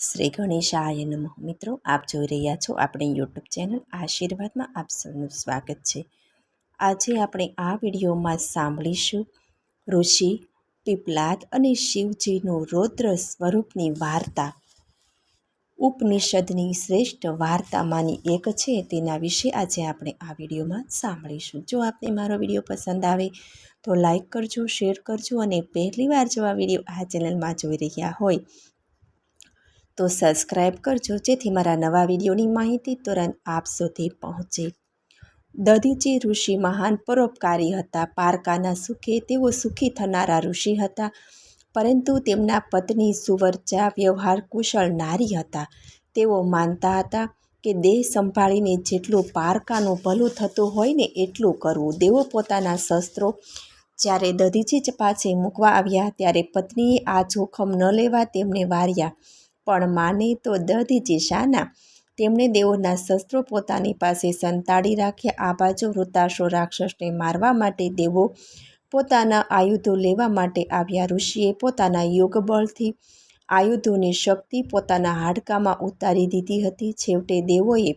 શ્રી ગણેશાય નમઃ. મિત્રો, આપ જોઈ રહ્યા છો આપણી યુટ્યુબ ચેનલ આશીર્વાદમાં આપ સૌનું સ્વાગત છે. આજે આપણે આ વિડીયોમાં સાંભળીશું ઋષિ, પીપલાદ અને શિવજીનું રૌદ્ર સ્વરૂપની વાર્તા. ઉપનિષદની શ્રેષ્ઠ વાર્તામાંની એક છે, તેના વિશે આજે આપણે આ વિડીયોમાં સાંભળીશું. જો આપને મારો વીડિયો પસંદ આવે તો લાઈક કરજો, શેર કરજો અને પહેલીવાર જો આ વીડિયો આ ચેનલમાં જોઈ રહ્યા હોય તો સબસ્ક્રાઈબ કરજો. જેથી મારા નવા વિડીયોની માહિતી તુરંત આપ સુધી પહોંચે. દધીજી ઋષિ મહાન પરોપકારી હતા. પારકાના સુખે તેઓ સુખી થનારા ઋષિ હતા. પરંતુ તેમના પત્ની સુવર્ચા વ્યવહાર કુશળ નારી હતા. તેઓ માનતા હતા કે દેહ સંભાળીને જેટલું પારકાનું ભલું થતું હોય ને એટલું કરવું. દેવો પોતાના શસ્ત્રો જ્યારે દધીજી પાસે મૂકવા આવ્યા, ત્યારે પત્નીએ આ જોખમ ન લેવા તેમને વાર્યા. પણ માને તો દધીજી શાના, તેમણે દેવોના શસ્ત્રો પોતાની પાસે સંતાડી રાખ્યા. આ બાજુ વૃતાશો રાક્ષસને મારવા માટે દેવો પોતાના આયુધો લેવા માટે આવ્યા. ઋષિએ પોતાના યોગબળથી આયુધોની શક્તિ પોતાના હાડકામાં ઉતારી દીધી હતી. છેવટે દેવોએ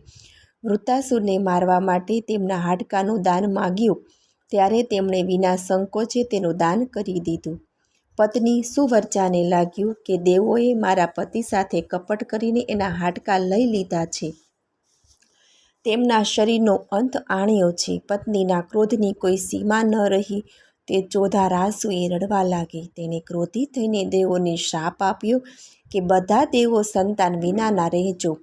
વૃતાસુરને મારવા માટે તેમના હાડકાનું દાન માગ્યું. ત્યારે તેમણે વિના સંકોચે તેનું દાન કરી દીધું. પત્ની સુવર્ચાને લાગ્યું કે દેવોએ મારા પતિ સાથે કપટ કરીને એના હાડકા લઈ લીધા છે. તેમના શરીરનો અંત આણ્યો છે. પત્નીના ક્રોધની કોઈ સીમા ન રહી. તે ચોધા રાસુએ રડવા લાગી. તેને ક્રોધી થઈને દેવોને શાપ આપ્યો કે બધા દેવો સંતાન વિનાના રહેજો.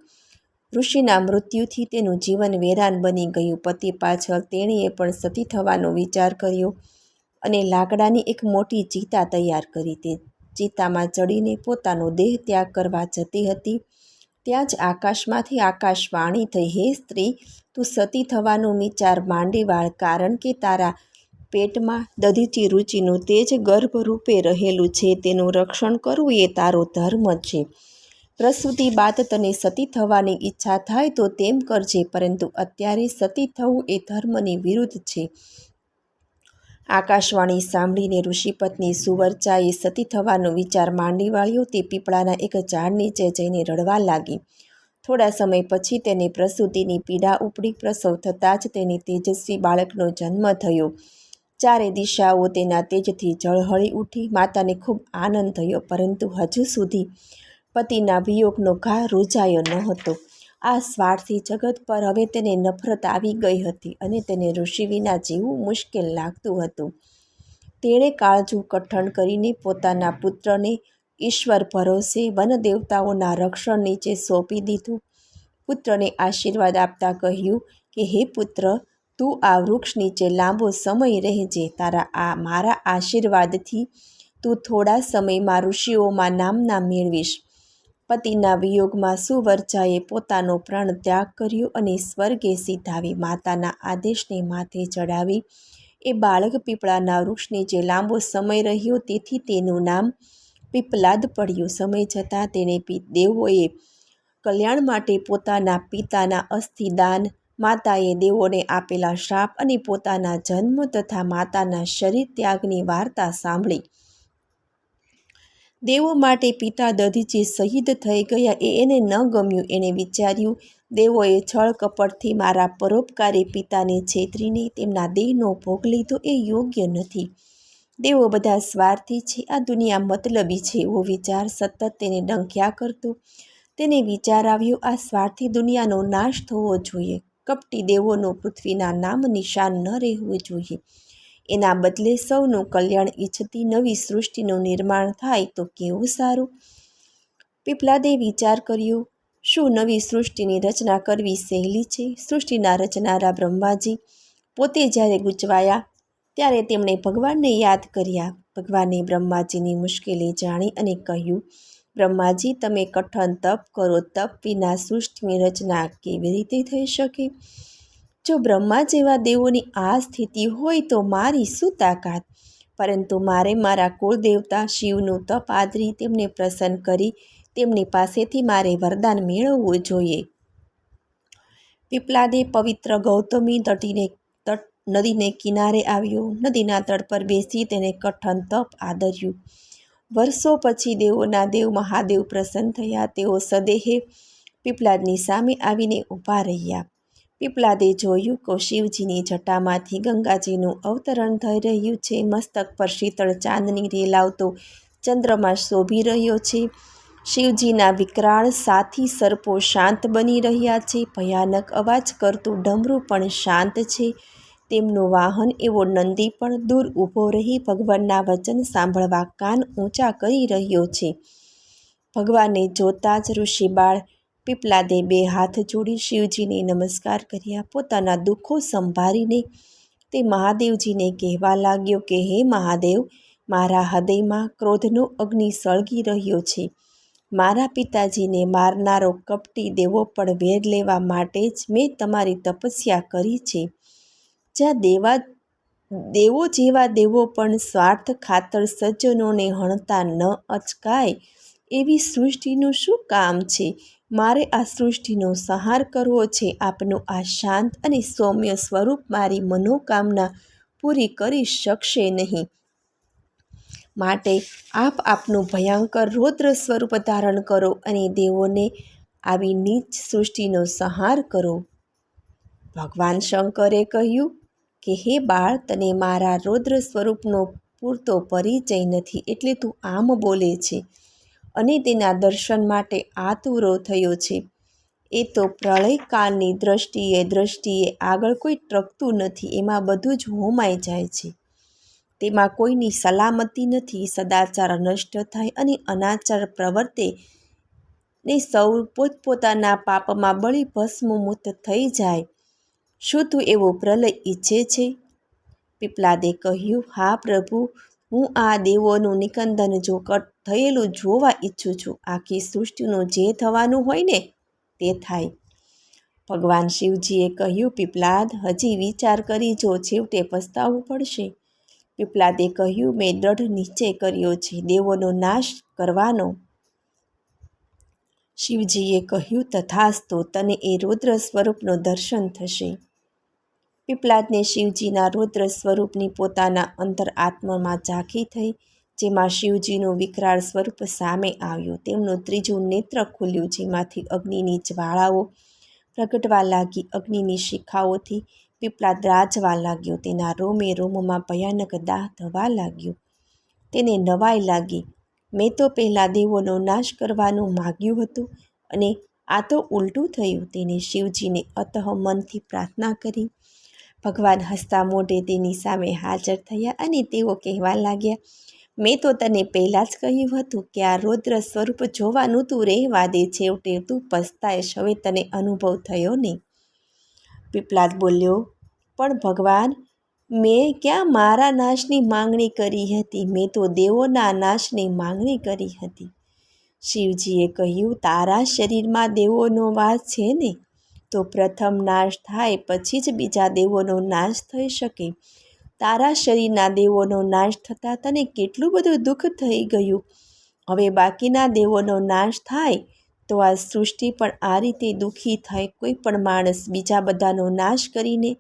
ઋષિના મૃત્યુથી તેનું જીવન વેરાન બની ગયું. પતિ પાછળ તેણીએ પણ સતી થવાનો વિચાર કર્યો. અને લાકડાની એક મોટી ચિતા તૈયાર કરી તે. ચિતામાં ચડીને પોતાનો દેહ ત્યાગ કરવા જતી હતી. ત્યાં જ આકાશમાંથી આકાશવાણી થઈ, હે સ્ત્રી, તું સતી થવાનું વિચાર માંડી વાળ કારણ કે તારા પેટમાં દધીચી રુચિનું તેજ ગર્ભરૂપે રહેલું છે, તેનું રક્ષણ કરવું એ તારો ધર્મ છે. પ્રસૂતિ બાદ તને સતી થવાની ઈચ્છા થાય તો તેમ કરજે, પરંતુ અત્યારે સતી થવું એ ધર્મની વિરુદ્ધ છે. આકાશવાણી સાંભળીને ઋષિપત્ની સુવર્ચાએ સતી થવાનો વિચાર માંડી વાળ્યો તે પીપળાના એક ઝાડ નીચે જઈને રડવા લાગી. થોડા સમય પછી તેને પ્રસૂતિની પીડા ઉપડી પ્રસવ થતાં જ તેને તેજસ્વી બાળકનો જન્મ થયો. ચારે દિશાઓ તેના તેજથી જળહળી ઉઠી, માતાને ખૂબ આનંદ થયો, પરંતુ હજુ સુધી પતિના વિયોગનો ઘા રૂજાયો ન હતો આ સ્વાર્થી જગત પર હવે તેને નફરત આવી ગઈ હતી અને તેને ઋષિ વિના જીવવું મુશ્કેલ લાગતું હતું. તેણે કાળજું કઠણ કરીને પોતાના પુત્રને ઈશ્વર ભરોસે વનદેવતાઓના રક્ષણ નીચે સોંપી દીધું. પુત્રને આશીર્વાદ આપતા કહ્યું કે, હે પુત્ર, તું આ વૃક્ષ નીચે લાંબો સમય રહેજે. તારા આ, મારા આશીર્વાદથી તું થોડા સમયમાં ઋષિઓમાં નામના મેળવીશ. પતિના વિયોગમાં સુવર્ચાએ પોતાનો પ્રાણ ત્યાગ કર્યો અને સ્વર્ગે સીધાવી માતાના આદેશને માથે ચડાવી. એ બાળક પીપળાના વૃક્ષને જે લાંબો સમય રહ્યો તેથી તેનું નામ પીપલાદ પડ્યું. સમય જતાં તેણે દેવોએ કલ્યાણ માટે પોતાના પિતાના અસ્થિદાન, માતાએ દેવોને આપેલા શ્રાપ અને પોતાના જન્મ તથા માતાના શરીર ત્યાગની વાર્તા સાંભળી. દેવો માટે પિતા દધીચી શહીદ થઈ ગયા. એ એને ન ગમ્યું. એણે વિચાર્યું, દેવોએ છળ કપટથી મારા પરોપકારી પિતાને છેતરીને તેમના દેહનો ભોગ લીધો. એ યોગ્ય નથી. દેવો બધા સ્વાર્થી છે. આ દુનિયા મતલબી છે. એવો વિચાર સતત તેને ડંખ્યા કરતો. તેને વિચાર આવ્યો, આ સ્વાર્થી દુનિયાનો નાશ થવો જોઈએ. કપટી દેવોનો પૃથ્વીના નામ નિશાન ન રહેવું જોઈએ. એના બદલે સૌનું કલ્યાણ ઈચ્છતી નવી સૃષ્ટિનું નિર્માણ થાય તો કેવું સારું? પીપલાદે વિચાર કર્યો, શું નવી સૃષ્ટિની રચના કરવી સહેલી છે? સૃષ્ટિના રચનારા બ્રહ્માજી પોતે જ્યારે ગૂંચવાયા, ત્યારે તેમણે ભગવાનને યાદ કર્યા. ભગવાને બ્રહ્માજીની મુશ્કેલી જાણી અને કહ્યું, બ્રહ્માજી, તમે કઠણ તપ કરો. તપ વિના સૃષ્ટિની રચના કેવી રીતે થઈ શકે? જો બ્રહ્મા જેવા દેવોની આ સ્થિતિ હોય તો મારી શું તાકાત? પરંતુ મારે મારા કુળદેવતા શિવનું તપ આદરી તેમને પ્રસન્ન કરી તેમની પાસેથી મારે વરદાન મેળવવું જોઈએ. પીપલાદે પવિત્ર ગૌતમી તટીને તટ નદીને કિનારે આવ્યો. નદીના તટ પર બેસી તેને કઠણ તપ આદર્યું. વર્ષો પછી દેવોના દેવ મહાદેવ પ્રસન્ન થયા. તેઓ સદેહે પીપલાદની સામે આવીને ઊભા રહ્યા. પીપલાદે જોયું કે શિવજીની જટામાંથી ગંગાજીનું અવતરણ થઈ રહ્યું છે. મસ્તક પર શીતળ ચાંદની રેલાવતો ચંદ્રમાં શોભી રહ્યો છે. શિવજીના વિકરાળ સાથી સર્પો શાંત બની રહ્યા છે. ભયાનક અવાજ કરતું ડમરું પણ શાંત છે. તેમનું વાહન એવો નંદી પણ દૂર ઊભો રહી ભગવાનના વચન સાંભળવા કાન ઊંચા કરી રહ્યો છે. ભગવાનને જોતા જ ઋષિબાળ પીપલાદે બે હાથ જોડી શિવજીને નમસ્કાર કર્યા. પોતાના દુઃખો સંભાળીને તે મહાદેવજીને કહેવા લાગ્યો કે, હે મહાદેવ, મારા હૃદયમાં ક્રોધનો અગ્નિ સળગી રહ્યો છે. મારા પિતાજીને મારનારો કપટી દેવો પણ વેર લેવા માટે જ મેં તમારી તપસ્યા કરી છે. જ્યાં દેવા, દેવો જેવા દેવો પણ સ્વાર્થ ખાતર સજ્જનોને હણતા ન અચકાય, એવી સૃષ્ટિનું શું કામ છે? મારે આ સૃષ્ટિનો સંહાર કરવો છે. આપનું આ શાંત અને સૌમ્ય સ્વરૂપ મારી મનોકામના પૂરી કરી શકશે નહીં. માટે આપ આપનું ભયંકર રૌદ્ર સ્વરૂપ ધારણ કરો અને દેવોને આવી નીચ સૃષ્ટિનો સંહાર કરો. ભગવાન શંકરે કહ્યું કે, હે બાળ, તને મારા રૌદ્ર સ્વરૂપનો પૂરતો પરિચય નથી, એટલે તું આમ બોલે છે. અને તેના દર્શન માટે આતુરો થયો છે. એ તો પ્રળયકાળની દ્રષ્ટિએ દ્રષ્ટિએ આગળ કોઈ ટકતું નથી, એમાં બધું જ હોમાઈ જાય છે. તેમાં કોઈની સલામતી નથી, સદાચાર નષ્ટ થાય અને અનાચાર પ્રવર્તે. ને સૌ પોતપોતાના પાપમાં બળી ભસ્મમૂત થઈ જાય. શું તું એવો પ્રલય ઈચ્છે છે? પીપલાદે કહ્યું, હા પ્રભુ, હું આ દેવોનું નિકંદન જો થયેલું જોવા ઈચ્છું છું. આખી સૃષ્ટિનું જે થવાનું હોય ને, તે થાય. ભગવાન શિવજીએ કહ્યું, પીપલાદ, હજી વિચાર કરી જો છેવટે પસ્તાવવું પડશે. પીપલાદે કહ્યું, મેં દ્રઢ નિશ્ચય કર્યો છે, દેવોનો નાશ કરવાનો. શિવજીએ કહ્યું, તથાસ્તો, તને એ રુદ્ર સ્વરૂપનો દર્શન થશે. પીપલાદને શિવજીના રુદ્ર સ્વરૂપની પોતાના અંતર આત્મામાં ઝાંખી થઈ જેમાં શિવજીનું વિકરાળ સ્વરૂપ સામે આવ્યું. તેમનું ત્રીજું નેત્ર ખુલ્યું, જેમાંથી અગ્નિની જ્વાળાઓ પ્રગટવા લાગી. અગ્નિની શિખાઓથી પીપળા દ્રાજવા લાગ્યો. તેના રોમે રોમમાં ભયાનક દાહ થવા લાગ્યો. તેને નવાઈ લાગી. મેં તો પહેલાં દેવોનો નાશ કરવાનું માગ્યું હતું અને આ તો ઉલટું થયું. તેને શિવજીને અતઃ મનથી પ્રાર્થના કરી. ભગવાન હસતા મોઢે તેની સામે હાજર થયા અને તેઓ કહેવા લાગ્યા મેં તો તને પહેલાં જ કહ્યું હતું કે આ રૌદ્ર સ્વરૂપ જોવાનું તું રહેવા દે છેવટે તું પસ્તાયશ. હવે તને અનુભવ થયો નહીં. પીપલાદ બોલ્યો, પણ ભગવાન, મેં ક્યાં મારા નાશની માંગણી કરી હતી? મેં તો દેવોના નાશની માંગણી કરી હતી. શિવજીએ કહ્યું, તારા શરીરમાં દેવોનો વાસ છે ને? તો પ્રથમ નાશ થાય પછી જ બીજા દેવોનો નાશ થઈ શકે. તારા શરીરના દેવોનો નાશ થતાં તને કેટલું બધું દુઃખ થઈ ગયું? હવે બાકીના દેવોનો નાશ થાય તો આ સૃષ્ટિ પણ આ રીતે દુઃખી થાય, કોઈ પણ માણસ બીજા બધાનો નાશ કરીને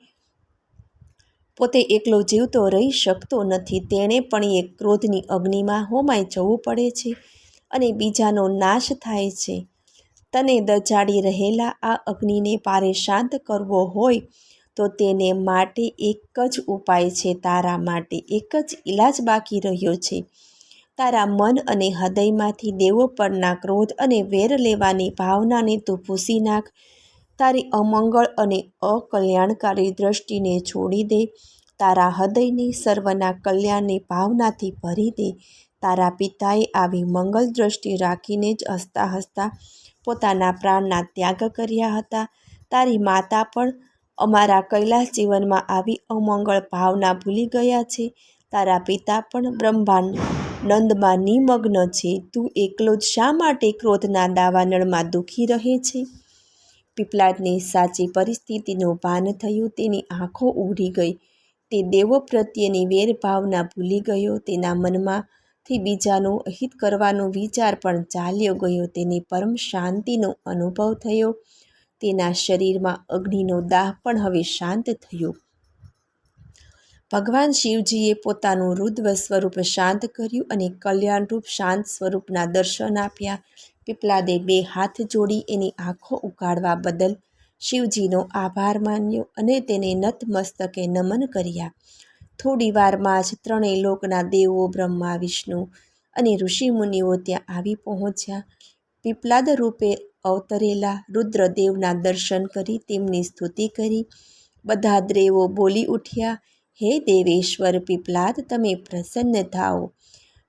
પોતે એકલો જીવતો રહી શકતો નથી. તેણે પણ એ ક્રોધની અગ્નિમાં હોમાઈ જવું પડે છે અને બીજાનો નાશ થાય છે. તને દજાડી રહેલા આ અગ્નિને પારે શાંત કરવો હોય તો તેને માટે એક જ ઉપાય છે. તારા માટે એક જ ઈલાજ બાકી રહ્યો છે. તારા મન અને હૃદયમાંથી દેવો પરના ક્રોધ અને વેર લેવાની ભાવનાને તું ભૂસી નાખ. તારી અમંગળ અને અકલ્યાણકારી દ્રષ્ટિને છોડી દે. તારા હૃદયને સર્વના કલ્યાણની ભાવનાથી ભરી દે. તારા પિતાએ આવી મંગલ દ્રષ્ટિ રાખીને જ હસતા હસતા પોતાના પ્રાણના ત્યાગ કર્યા હતા. તારી માતા પણ અમારા કૈલાસ જીવનમાં આવી અમંગળ ભાવના ભૂલી ગયા છે. તારા પિતા પણ બ્રહ્માંડ નંદમાં નિમગ્ન છે. તું એકલો જ શા માટે ક્રોધના દાવાનળમાં દુઃખી રહે છે? પીપલાદને સાચી પરિસ્થિતિનું ભાન થયું, તેની આંખો ઉડી ગઈ. તે દેવો પ્રત્યેની વેરભાવના ભૂલી ગયો, તેના મનમાંથી બીજાનું અહિત કરવાનો વિચાર પણ ચાલ્યો ગયો, તેને પરમ શાંતિનો અનુભવ થયો. તેના શરીરમાં અગ્નિનો દાહ પણ હવે શાંત થયો. ભગવાન શિવજીએ પોતાનું રુદ્ર સ્વરૂપ શાંત કર્યું અને કલ્યાણરૂપ શાંત સ્વરૂપના દર્શન આપ્યા. પીપલાદે બે હાથ જોડી એની આંખો ઉગાડવા બદલ શિવજીનો આભાર માન્યો અને તેને નતમસ્તકે નમન કર્યા. થોડી વારમાં જ ત્રણેય લોકના દેવો બ્રહ્મા, વિષ્ણુ અને ઋષિમુનિઓ ત્યાં આવી પહોંચ્યા. પીપલાદ રૂપે અવતરેલા રુદ્રદેવના દર્શન કરી તેમની સ્તુતિ કરી. બધા દેવો બોલી ઉઠ્યા, હે દેવેશ્વર પીપલાદ, તમે પ્રસન્ન થાઓ.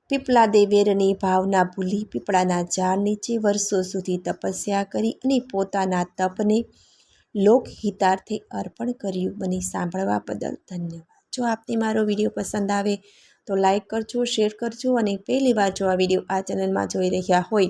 પીપલાદે વેરની ભાવના ભૂલી પીપળાના ઝાડ નીચે વર્ષો સુધી તપસ્યા કરી અને પોતાના તપને લોકહિતાર્થે અર્પણ કર્યું. મને સાંભળવા બદલ ધન્યવાદ. જો આપને મારો વીડિયો પસંદ આવે, તો લાઈક કરજો, શેર કરજો અને પહેલી વાર જો આ વીડિયો આ ચેનલમાં જોઈ રહ્યા હોય